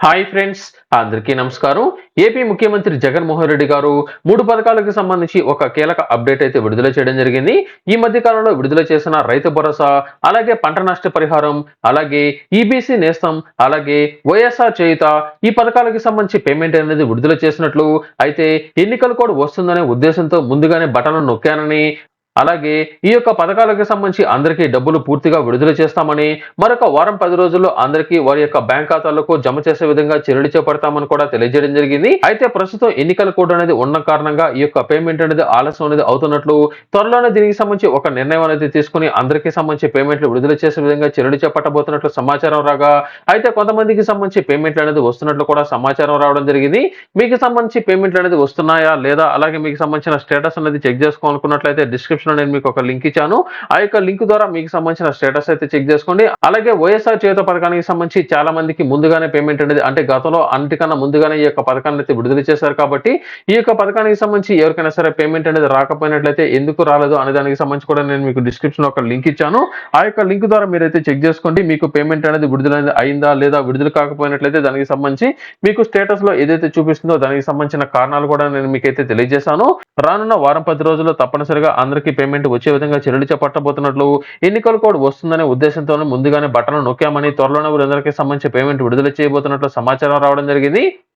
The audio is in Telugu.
హాయ్ ఫ్రెండ్స్ అందరికీ నమస్కారం. ఏపీ ముఖ్యమంత్రి జగన్మోహన్ రెడ్డి గారు మూడు పథకాలకు సంబంధించి ఒక కీలక అప్డేట్ అయితే విడుదల చేయడం జరిగింది. ఈ మధ్య కాలంలో విడుదల చేసిన రైతు భరోసా అలాగే పంట నష్ట పరిహారం అలాగే ఈబీసీ నేస్తం అలాగే వైఎస్ఆర్ చేయుత ఈ పథకాలకు సంబంధించి పేమెంట్ అనేది విడుదల చేసినట్లు అయితే ఎన్నికలు కూడా వస్తుందనే ఉద్దేశంతో ముందుగానే బటన్లు నొక్కానని అలాగే ఈ యొక్క పథకాలకు సంబంధించి అందరికీ డబ్బులు పూర్తిగా విడుదల చేస్తామని మరొక వారం పది రోజుల్లో అందరికీ వారి యొక్క బ్యాంక్ ఖాతాలకు జమ చేసే విధంగా చర్యలు చేపడతామని కూడా తెలియజేయడం జరిగింది. అయితే ప్రస్తుతం ఎన్నికల కోడ్ అనేది ఉన్న కారణంగా ఈ యొక్క పేమెంట్ అనేది ఆలస్యం అనేది అవుతున్నట్లు త్వరలోనే దీనికి సంబంధించి ఒక నిర్ణయం అనేది తీసుకుని అందరికీ సంబంధించి పేమెంట్లు విడుదల చేసే విధంగా చర్యలు చేపట్టబోతున్నట్లు సమాచారం రాగా అయితే కొంతమందికి సంబంధించి పేమెంట్లు అనేది వస్తున్నట్లు కూడా సమాచారం రావడం జరిగింది. మీకు సంబంధించి పేమెంట్లు అనేది వస్తున్నాయా లేదా అలాగే మీకు సంబంధించిన స్టేటస్ అనేది చెక్ చేసుకోవాలనుకున్నట్లయితే డిస్క్రిప్షన్ లో నేను మీకు ఒక లింక్ ఇచ్చాను. ఆ యొక్క లింక్ ద్వారా మీకు సంబంధించిన స్టేటస్ అయితే చెక్ చేసుకోండి. అలాగే వైఎస్ఆర్ చేత పథకానికి సంబంధించి చాలా మందికి ముందుగానే పేమెంట్ అనేది అంటే గతంలో అన్నిటికన్నా ముందుగానే ఈ యొక్క పథకాన్ని అయితే విడుదల చేశారు కాబట్టి ఈ యొక్క పథకానికి సంబంధించి ఎవరికైనా సరే పేమెంట్ అనేది రాకపోయినట్లయితే ఎందుకు రాలేదు అనే దానికి సంబంధించి కూడా నేను మీకు డిస్క్రిప్షన్ ఒక లింక్ ఇచ్చాను. ఆ యొక్క లింక్ ద్వారా మీరైతే చెక్ చేసుకోండి. మీకు పేమెంట్ అనేది విడుదల అయిందా లేదా విడుదల కాకపోయినట్లయితే దానికి సంబంధించి మీకు స్టేటస్లో ఏదైతే చూపిస్తుందో దానికి సంబంధించిన కారణాలు కూడా నేను మీకైతే తెలియజేశాను. రానున్న వారం పది రోజుల్లో తప్పనిసరిగా అందరికీ పేమెంట్ వచ్చే విధంగా చర్యలు చేపట్టబోతున్నట్లు ఎన్నికల కోడ్ వస్తుందనే ఉద్దేశంతోనే ముందుగానే బట్టలు నొక్కామని త్వరలోనే వీరందరికీ సంబంధించి పేమెంట్ విడుదల చేయబోతున్నట్లు సమాచారం రావడం జరిగింది.